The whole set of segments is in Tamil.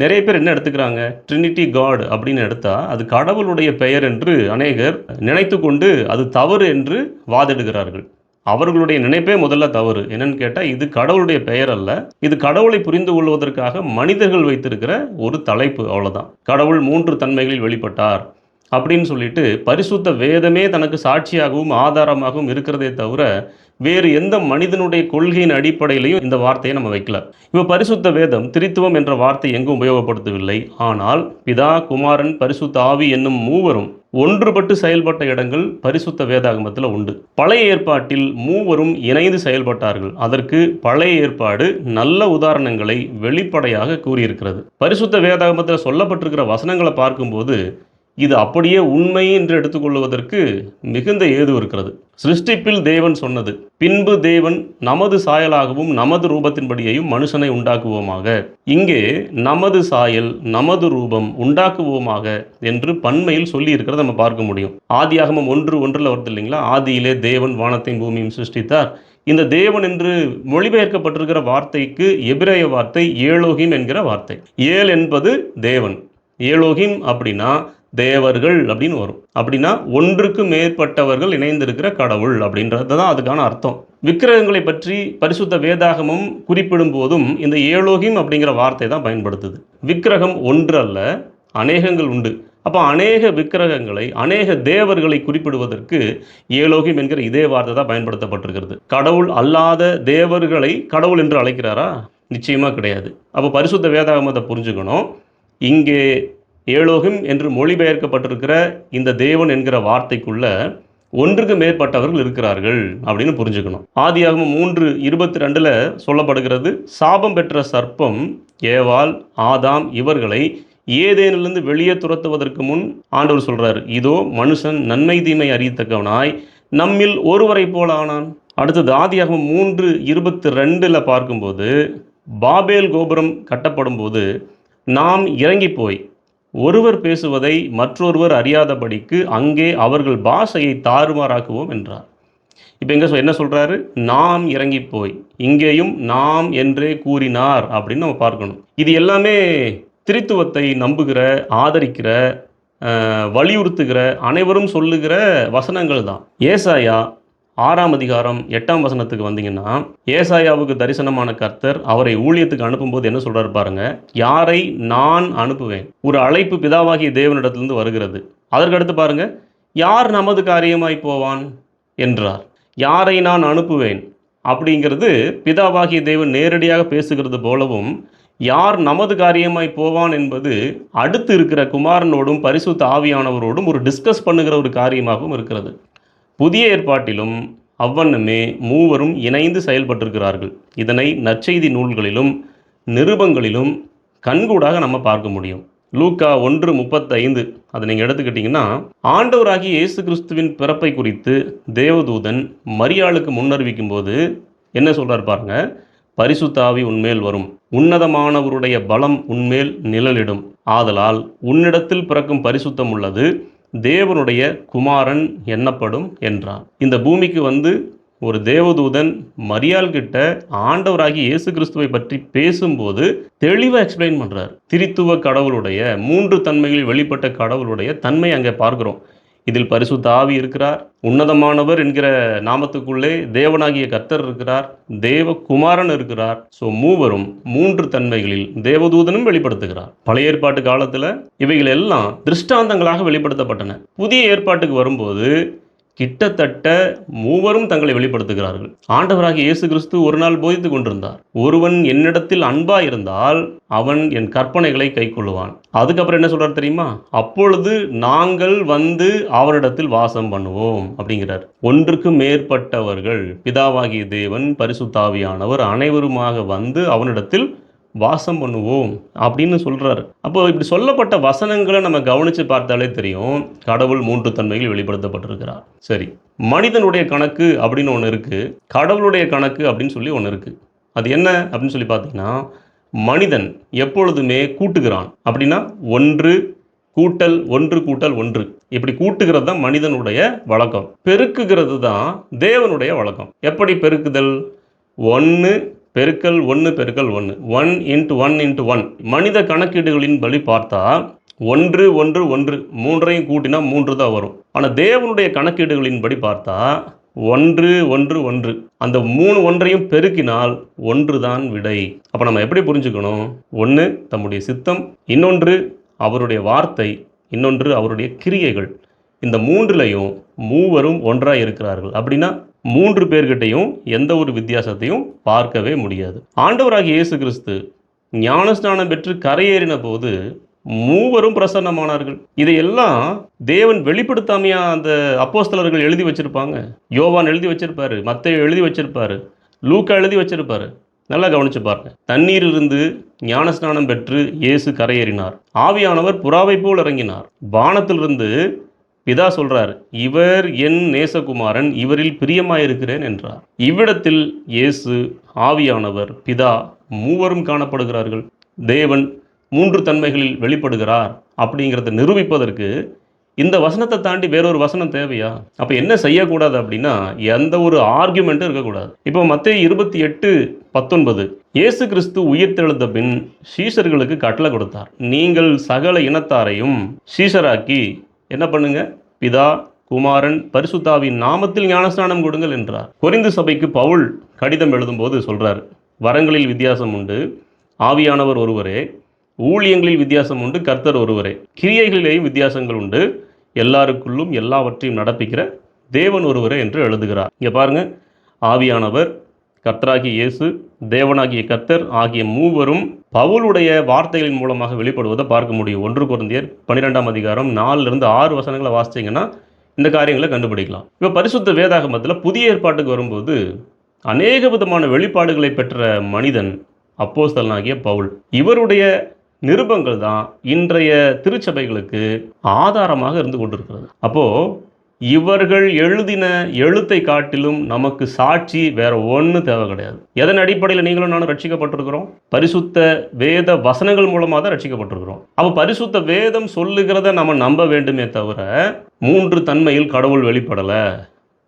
நிறைய பேர் என்ன எடுத்துக்கிறாங்க? ட்ரினிட்டி காட் அப்படின்னு எடுத்தால் அது கடவுளுடைய பெயர் என்று அநேகர் நினைத்து கொண்டு அது தவறு என்று வாதிடுகிறார்கள். அவர்களுடைய நினைப்பே முதல்ல தவறு. என்னன்னு கேட்டால் இது கடவுளுடைய பெயர் அல்ல. இது கடவுளை புரிந்து கொள்வதற்காக மனிதர்கள் வைத்திருக்கிற ஒரு தலைப்பு அவ்வளோதான் கடவுள் மூன்று தன்மைகளில் வெளிப்பட்டார் அப்படின்னு சொல்லிட்டு பரிசுத்த வேதமே தனக்கு சாட்சியாகவும் ஆதாரமாகவும் இருக்கிறதே தவிர வேறு எந்த மனிதனுடைய கொள்கையின் அடிப்படையிலையும் இந்த வார்த்தையை நம்ம வைக்கல. இப்போ பரிசுத்த வேதம் திரித்துவம் என்ற வார்த்தை எங்கும் உபயோகப்படுத்தவில்லை. ஆனால் பிதா குமாரன் பரிசுத்த ஆவி என்னும் மூவரும் ஒன்றுபட்டு செயல்பட்ட இடங்கள் பரிசுத்த வேதாகமத்தில் உண்டு. பழைய ஏற்பாட்டில் மூவரும் இணைந்து செயல்பட்டார்கள். அதற்கு பழைய ஏற்பாடு நல்ல உதாரணங்களை வெளிப்படையாக கூறியிருக்கிறது. பரிசுத்த வேதாகமத்தில் சொல்லப்பட்டிருக்கிற வசனங்களை பார்க்கும்போது இது அப்படியே உண்மை என்று எடுத்துக்கொள்வதற்கு மிகுந்த ஏது இருக்கிறது? சிருஷ்டிப்பில் தேவன் சொன்னது பின்பு தேவன் நமது சாயலாகவும் நமது ரூபத்தின்படியையும் மனுஷனை உண்டாக்குவோமாக. இங்கே நமது சாயல் நமது ரூபம் உண்டாக்குவோமாக என்று பன்மையில் சொல்லி இருக்கிறத நம்ம பார்க்க முடியும். ஆதியாகமம் ஒன்று ஒன்றில் வருது இல்லைங்களா? ஆதியிலே தேவன் வானத்தையும் பூமியும் சிருஷ்டித்தார். இந்த தேவன் என்று மொழிபெயர்க்கப்பட்டிருக்கிற வார்த்தைக்கு எபிரேய வார்த்தை ஏலோகிம் என்கிற வார்த்தை. ஏல் என்பது தேவன். ஏலோகிம் அப்படின்னா தேவர்கள் அப்படின்னு வரும். அப்படின்னா ஒன்றுக்கு மேற்பட்டவர்கள் இணைந்திருக்கிற கடவுள் அப்படின்றது தான் அதுக்கான அர்த்தம். விக்கிரகங்களை பற்றி பரிசுத்த வேதாகமும் குறிப்பிடும் போதும் இந்த ஏலோகிம் அப்படிங்கிற வார்த்தை தான் பயன்படுத்துது. விக்கிரகம் ஒன்று அல்ல அநேகங்கள் உண்டு. அப்போ அநேக விக்கிரகங்களை அநேக தேவர்களை குறிப்பிடுவதற்கு ஏலோகிம் என்கிற இதே வார்த்தை தான் பயன்படுத்தப்பட்டிருக்கிறது. கடவுள் அல்லாத தேவர்களை கடவுள் என்று அழைக்கிறாரா? நிச்சயமாக கிடையாது. அப்போ பரிசுத்த வேதாகமத்தை புரிஞ்சுக்கணும். இங்கே ஏலோகிம் என்று மொழிபெயர்க்கப்பட்டிருக்கிற இந்த தேவன் என்கிற வார்த்தைக்குள்ள ஒன்றுக்கு மேற்பட்டவர்கள் இருக்கிறார்கள் அப்படின்னு புரிஞ்சுக்கணும். ஆதியாகமம் மூன்று இருபத்தி ரெண்டில் சொல்லப்படுகிறது சாபம் பெற்ற சர்ப்பம் ஏவால் ஆதாம் இவர்களை ஏதேனிலிருந்து வெளியே துரத்துவதற்கு முன் ஆண்டவர் சொல்கிறார் இதோ மனுஷன் நன்மை தீமை அறியத்தக்கவனாய் நம்மில் ஒருவரை போல ஆனான். அடுத்தது ஆதியாகமம் மூன்று இருபத்தி ரெண்டில் பார்க்கும்போது பாபேல் கோபுரம் கட்டப்படும் போது நாம் இறங்கி போய் ஒருவர் பேசுவதை மற்றொருவர் அறியாதபடிக்கு அங்கே அவர்கள் பாஷையை தாறுமாறாக்குவோம் என்றார். இப்போ எங்கே என்ன சொல்கிறாரு நாம் இறங்கி போய் இங்கேயும் நாம் என்றே கூறினார் அப்படின்னு நம்ம பார்க்கணும். இது எல்லாமே திரித்துவத்தை நம்புகிற ஆதரிக்கிற வலியுறுத்துகிற அனைவரும் சொல்லுகிற வசனங்கள் தான். ஏசாயா ஆறாம் அதிகாரம் எட்டாம் வசனத்துக்கு வந்தீங்கன்னா ஏசாயாவுக்கு தரிசனமான கர்த்தர் அவரை ஊழியத்துக்கு அனுப்பும்போது என்ன சொல்றாரு பாருங்க யாரை நான் அனுப்புவேன்? ஒரு அழைப்பு பிதாவாகிய தேவனிடத்திலிருந்து வருகிறது. அதற்கடுத்து பாருங்க யார் நமது காரியமாய் போவான்? என்றார். யாரை நான் அனுப்புவேன்? அப்படிங்கிறது பிதாவாகிய தேவன் நேரடியாக பேசுகிறது போலவும் யார் நமது காரியமாய் போவான்? என்பது அடுத்து இருக்கிற குமாரனோடும் பரிசுத்த ஆவியானவரோடும் ஒரு டிஸ்கஸ் பண்ணுகிற ஒரு காரியமாகவும் இருக்கிறது. புதிய ஏற்பாட்டிலும் அவ்வண்ணமே மூவரும் இணைந்து செயல்பட்டிருக்கிறார்கள். இதனை நற்செய்தி நூல்களிலும் நிருபங்களிலும் கண்கூடாக நம்ம பார்க்க முடியும். லூக்கா ஒன்று முப்பத்தைந்து. அதை நீங்கள் எடுத்துக்கிட்டிங்கன்னா ஆண்டவராகிய இயேசு கிறிஸ்துவின் பிறப்பை குறித்து தேவதூதன் மரியாளுக்கு முன்னறிவிக்கும் போது என்ன சொல்கிறார் பாருங்க? பரிசுத்தாவி உன்மேல் வரும். உன்னதமானவருடைய பலம் உன்மேல் நிழலிடும். ஆதலால் உன்னிடத்தில் பிறக்கும் பரிசுத்தம் உள்ளது. தேவனுடைய குமாரன் எண்ணப்படும் என்றான். இந்த பூமிக்கு வந்து ஒரு தேவதூதன் மரியாள் கிட்ட ஆண்டவராகி இயேசு கிறிஸ்துவை பற்றி பேசும்போது தெளிவாக எக்ஸ்பிளைன் பண்ணுறார் திரித்துவ கடவுளுடைய மூன்று தன்மைகளில் வெளிப்பட்ட கடவுளுடைய தன்மை அங்கே பார்க்கிறோம். இதில் பரிசு தாவி இருக்கிறார். உன்னதமானவர் என்கிற நாமத்துக்குள்ளே தேவனாகிய கர்த்தர் இருக்கிறார். தேவ குமாரன் இருக்கிறார். ஸோ மூவரும் மூன்று தன்மைகளில் தேவதூதனும் வெளிப்படுத்துகிறார். பழைய ஏற்பாட்டு காலத்தில் இவைகள் எல்லாம் திருஷ்டாந்தங்களாக வெளிப்படுத்தப்பட்டன. புதிய ஏற்பாட்டுக்கு வரும்போது கிட்டத்தட்ட மூவரும் தங்களை வெளிப்படுத்துகிறார்கள். ஆண்டவராகிய இயேசு கிறிஸ்து ஒரு நாள் போதித்து கொண்டிருந்தார். ஒருவன் என்னிடத்தில் அன்பா இருந்தால் அவன் என் கற்பனைகளை கைக்கொள்ளுவான். அதுக்கப்புறம் என்ன சொல்றார் தெரியுமா? அப்பொழுது நாங்கள் வந்து அவரிடத்தில் வாசம் பண்ணுவோம் அப்படிங்கிறார். ஒன்றுக்கு மேற்பட்டவர்கள் பிதாவாகிய தேவன் பரிசுத்தாவியானவர் அனைவருமாக வந்து அவனிடத்தில் வாசம் பண்ணுவோம் அப்படின்னு சொல்கிறாரு அப்போ இப்படி சொல்லப்பட்ட வசனங்களை நம்ம கவனித்து பார்த்தாலே தெரியும் கடவுள் மூன்று தன்மைகள் வெளிப்படுத்தப்பட்டிருக்கிறார். சரி மனிதனுடைய கணக்கு அப்படின்னு ஒன்று இருக்குது கடவுளுடைய கணக்கு அப்படின்னு சொல்லி ஒன்று இருக்குது அது என்ன அப்படின்னு சொல்லி பார்த்தீங்கன்னா மனிதன் எப்பொழுதுமே கூட்டுகிறான். அப்படின்னா ஒன்று கூட்டல் ஒன்று கூட்டல் ஒன்று. இப்படி கூட்டுகிறது தான் மனிதனுடைய வழக்கம். பெருக்குகிறது தான் தேவனுடைய வழக்கம். எப்படி பெருக்குதல்? ஒன்று பெருக்கல் ஒன்று பெருக்கல் ஒன்று one into one into one மனித கணக்கீடுகளின் படி பார்த்தா ஒன்று ஒன்று ஒன்று மூன்றையும் கூட்டினா மூன்று தான் வரும். ஆனால் தேவனுடைய கணக்கீடுகளின் படி பார்த்தா ஒன்று ஒன்று ஒன்று. அந்த மூணு ஒன்றையும் பெருக்கினால் ஒன்று தான் விடை. அப்போ நம்ம எப்படி புரிஞ்சுக்கணும்? ஒன்று தம்முடைய சித்தம். இன்னொன்று அவருடைய வார்த்தை. இன்னொன்று அவருடைய கிரியைகள். இந்த மூன்றிலையும் மூவரும் ஒன்றாக இருக்கிறார்கள் அப்படின்னா மூன்று பேர்கிட்டையும் எந்த ஒரு வித்தியாசத்தையும் பார்க்கவே முடியாது. ஆண்டவராகிய இயேசு கிறிஸ்து ஞானஸ்நானம் பெற்று கரையேறின போது மூவரும் பிரசன்னமானார்கள். இதையெல்லாம் தேவன் வெளிப்படுத்தாமையா அந்த அப்போஸ்தலர்கள் எழுதி வச்சிருப்பாங்க? யோவான் எழுதி வச்சிருப்பாரு மத்தைய எழுதி வச்சிருப்பாரு லூக்கா எழுதி வச்சிருப்பாரு. நல்லா கவனிச்சு பாருங்க. தண்ணீரிலிருந்து ஞானஸ்நானம் பெற்று இயேசு கரையேறினார். ஆவியானவர் புறாவை போல் இறங்கினார். வானத்திலிருந்து பிதா சொல்றார் இவர் என் நேசகுமாரன் இவரில் பிரியமாயிருக்கிறேன் என்றார். இவ்விடத்தில் இயேசு ஆவியானவர் பிதா மூவரும் காணப்படுகிறார்கள். தேவன் மூன்று தன்மைகளில் வெளிப்படுகிறார் அப்படிங்கிறத நிரூபிப்பதற்கு இந்த வசனத்தை தாண்டி வேறொரு வசனம் தேவையா? அப்போ என்ன செய்யக்கூடாது அப்படின்னா எந்த ஒரு ஆர்குமெண்ட்டும் இருக்கக்கூடாது. இப்போ மத்திய இருபத்தி எட்டு பத்தொன்பது இயேசு கிறிஸ்து உயிர்த்தெழுந்த பின் சீஷர்களுக்கு கட்டளை கொடுத்தார். நீங்கள் சகல இனத்தாரையும் சீஷராக்கி என்ன பண்ணுங்க? பிதா குமாரன் பரிசுத்தாவின் நாமத்தில் ஞானஸ்நானம் கொடுங்கள் என்றார். கொரிந்து சபைக்கு பவுல் கடிதம் எழுதும்போது சொல்றார் வரங்களில் வித்தியாசம் உண்டு ஆவியானவர் ஒருவரே ஊழியங்களில் வித்தியாசம் உண்டு கர்த்தர் ஒருவரே. கிரியைகளிலேயும் வித்தியாசங்கள் உண்டு எல்லாருக்குள்ளும் எல்லாவற்றையும் நடப்பிக்கிற தேவன் ஒருவரே என்று எழுதுகிறார். இங்கே பாருங்க ஆவியானவர் கர்த்தராகிய இயேசு தேவனாகிய கர்த்தர் ஆகிய மூவரும் பவுலுடைய வார்த்தைகளின் மூலமாக வெளிப்படுவதை பார்க்க முடியும். ஒன்று குருந்தியர் பன்னிரெண்டாம் அதிகாரம் நாலுலேருந்து ஆறு வசனங்களை வாசிச்சிங்கன்னா இந்த காரியங்களை கண்டுபிடிக்கலாம். இப்போ பரிசுத்த வேதாகமத்தில் புதிய ஏற்பாட்டுக்கு வரும்போது அநேக விதமான வெளிப்பாடுகளை பெற்ற மனிதன் அப்போஸ்தலனாகிய பவுல். இவருடைய நிருபங்கள் தான் இன்றைய திருச்சபைகளுக்கு ஆதாரமாக இருந்து கொண்டிருக்கிறது. அப்போது இவர்கள் எழுதின எழுத்தை காட்டிலும் நமக்கு சாட்சி வேற ஒன்று தேவை கிடையாது. எதன் அடிப்படையில் நீங்களும் நானும் ரட்சிக்கப்பட்டிருக்கிறோம்? பரிசுத்த வேத வசனங்கள் மூலமாக தான் ரட்சிக்கப்பட்டிருக்கிறோம். அப்போ பரிசுத்த வேதம் சொல்லுகிறத நம்ம நம்ப வேண்டுமே தவிர மூன்று தன்மையில் கடவுள் வெளிப்படலை.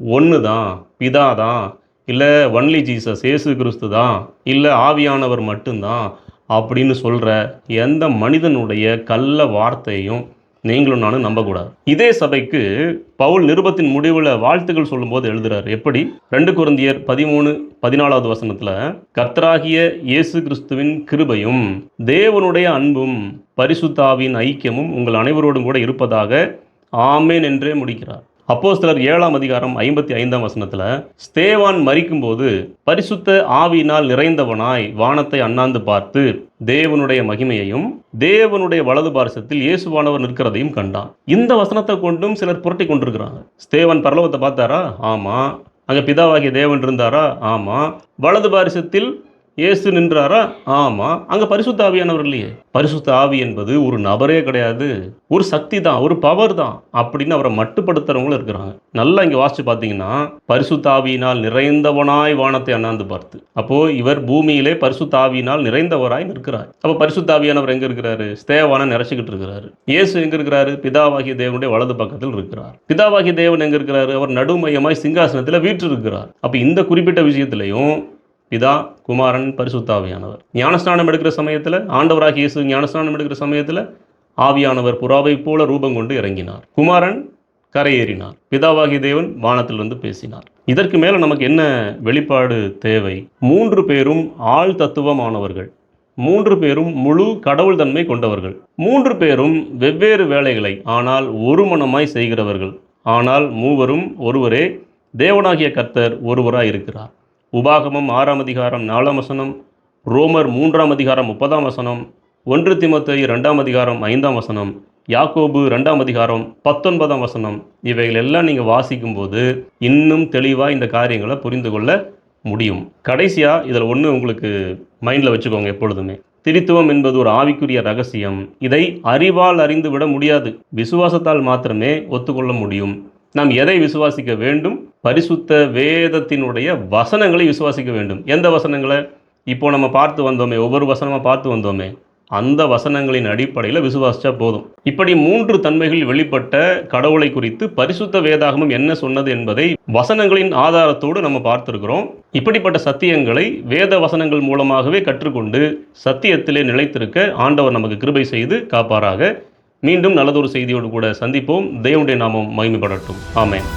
ஒன்று தான் பிதா தான் இல்லை ஒன்லி ஜீசஸ் ஏசு கிறிஸ்து தான் இல்லை ஆவியானவர் மட்டும்தான் அப்படின்னு சொல்கிற எந்த மனிதனுடைய கள்ள வார்த்தையும் நீங்களும் நானும் நம்பக்கூடாது. இதே சபைக்கு பவுல் நிருபத்தின் முடிவில் வாழ்த்துக்கள் சொல்லும்போது எழுதுறாரு. எப்படி? ரெண்டு குருந்தியர் பதிமூணு பதினாலாவது வசனத்தில் கர்த்தராகிய இயேசு கிறிஸ்துவின் கிருபையும் தேவனுடைய அன்பும் பரிசுத்தாவின் ஐக்கியமும் உங்கள் அனைவரோடும் கூட இருப்பதாக ஆமேன் என்றே முடிக்கிறார். அப்போஸ்தலர் ஏழாம் அதிகாரம் ஐம்பத்தி ஐந்தாம் வசனத்தில் ஸ்தேவான் மறிக்கும்போது பரிசுத்த ஆவியினால் நிறைந்தவனாய் வானத்தை அண்ணாந்து பார்த்து தேவனுடைய மகிமையையும் தேவனுடைய வலது பாரசத்தில் இயேசுவானவர் நிற்கிறதையும் கண்டான். இந்த வசனத்தை கொண்டும் சிலர் புரட்டி கொண்டிருக்கிறாங்க. ஸ்தேவன் பரலோகத்தை பார்த்தாரா? ஆமாம் அங்கே பிதாவாகிய தேவன் இருந்தாரா? ஆமாம் வலது பாரிசத்தில் இயேசு நின்றாரா? ஆமாம் அங்கே பரிசுத்த ஆவியானவர் இல்லையே. பரிசுத்த ஆவி என்பது ஒரு நபரே கிடையாது. ஒரு சக்தி தான் ஒரு பவர் தான் அப்படின்னு அவரை மட்டுப்படுத்துறவங்களும் இருக்கிறாங்க. நல்லா இங்கே வாசித்து பார்த்தீங்கன்னா பரிசுத்த ஆவியினால் நிறைந்தவனாய் வானத்தை அண்ணாந்து பார்த்து. அப்போ இவர் பூமியிலே பரிசுத்த ஆவியினால் நிறைந்தவராய் நிற்கிறார். அப்போ பரிசுத்த ஆவியானவர் எங்கே இருக்கிறாரு? ஸ்தேவான நிறைச்சிக்கிட்டு இருக்கிறாரு. இயேசு எங்கே இருக்கிறாரு? பிதாவாகிய தேவனுடைய வலது பக்கத்தில் இருக்கிறார். பிதாவாகிய தேவன் எங்கே இருக்கிறாரு? அவர் நடுமையமாய் சிங்காசனத்தில் வீற்றிருக்கிறார். அப்போ இந்த குறிப்பிட்ட விஷயத்திலையும் பிதா குமாரன் பரிசுத்தாவியானவர். ஞானஸ்நானம் எடுக்கிற சமயத்தில் ஆண்டவராக இயேசு ஞானஸ்நானம் எடுக்கிற சமயத்தில் ஆவியானவர் புறாவை போல ரூபம் கொண்டு இறங்கினார். குமாரன் கரையேறினார். பிதாவாகிய தேவன் வந்து பேசினார். இதற்கு மேலே நமக்கு என்ன வெளிப்பாடு தேவை? மூன்று பேரும் ஆள் தத்துவமானவர்கள். மூன்று பேரும் முழு கடவுள் தன்மை கொண்டவர்கள். மூன்று பேரும் வெவ்வேறு வேலைகளை ஆனால் ஒரு மனமாய் செய்கிறவர்கள். ஆனால் மூவரும் ஒருவரே தேவனாகிய கர்த்தர் ஒருவராய் இருக்கிறார் உபாகமம் ஆறாம் அதிகாரம் நாலாம் வசனம் ரோமர் மூன்றாம் அதிகாரம் முப்பதாம் வசனம் ஒன்று திமத்தை ரெண்டாம் அதிகாரம் ஐந்தாம் வசனம் யாக்கோபு ரெண்டாம் அதிகாரம் பத்தொன்பதாம் வசனம். இவைகள் எல்லாம் நீங்கள் வாசிக்கும்போது இன்னும் தெளிவாக இந்த காரியங்களை புரிந்து கொள்ள முடியும். கடைசியாக இதில் ஒன்று உங்களுக்கு மைண்டில் வச்சுக்கோங்க எப்பொழுதுமே. திரித்துவம் என்பது ஒரு ஆவிக்குரிய ரகசியம். இதை அறிவால் அறிந்து விட முடியாது. விசுவாசத்தால் மாத்திரமே ஒத்துக்கொள்ள முடியும். நாம் எதை விசுவாசிக்க வேண்டும்? பரிசுத்த வேதத்தினுடைய வசனங்களை விசுவாசிக்க வேண்டும். எந்த வசனங்களை? இப்போ நம்ம பார்த்து வந்தோமே ஒவ்வொரு வசனமாக பார்த்து வந்தோமே அந்த வசனங்களின் அடிப்படையில் விசுவாசிச்சா போதும். இப்படி மூன்று தன்மைகள் வெளிப்பட்ட கடவுளை குறித்து பரிசுத்த வேதாகமம் என்ன சொன்னது என்பதை வசனங்களின் ஆதாரத்தோடு நம்ம பார்த்துருக்கிறோம். இப்படிப்பட்ட சத்தியங்களை வேத வசனங்கள் மூலமாகவே கற்றுக்கொண்டு சத்தியத்திலே நிலைத்திருக்க ஆண்டவர் நமக்கு கிருபை செய்து காப்பாராக. மீண்டும் நல்லதொரு செய்தியோடு கூட சந்திப்போம். தேவனுடைய நாமம் மகிமைப்படட்டும். ஆமேன்.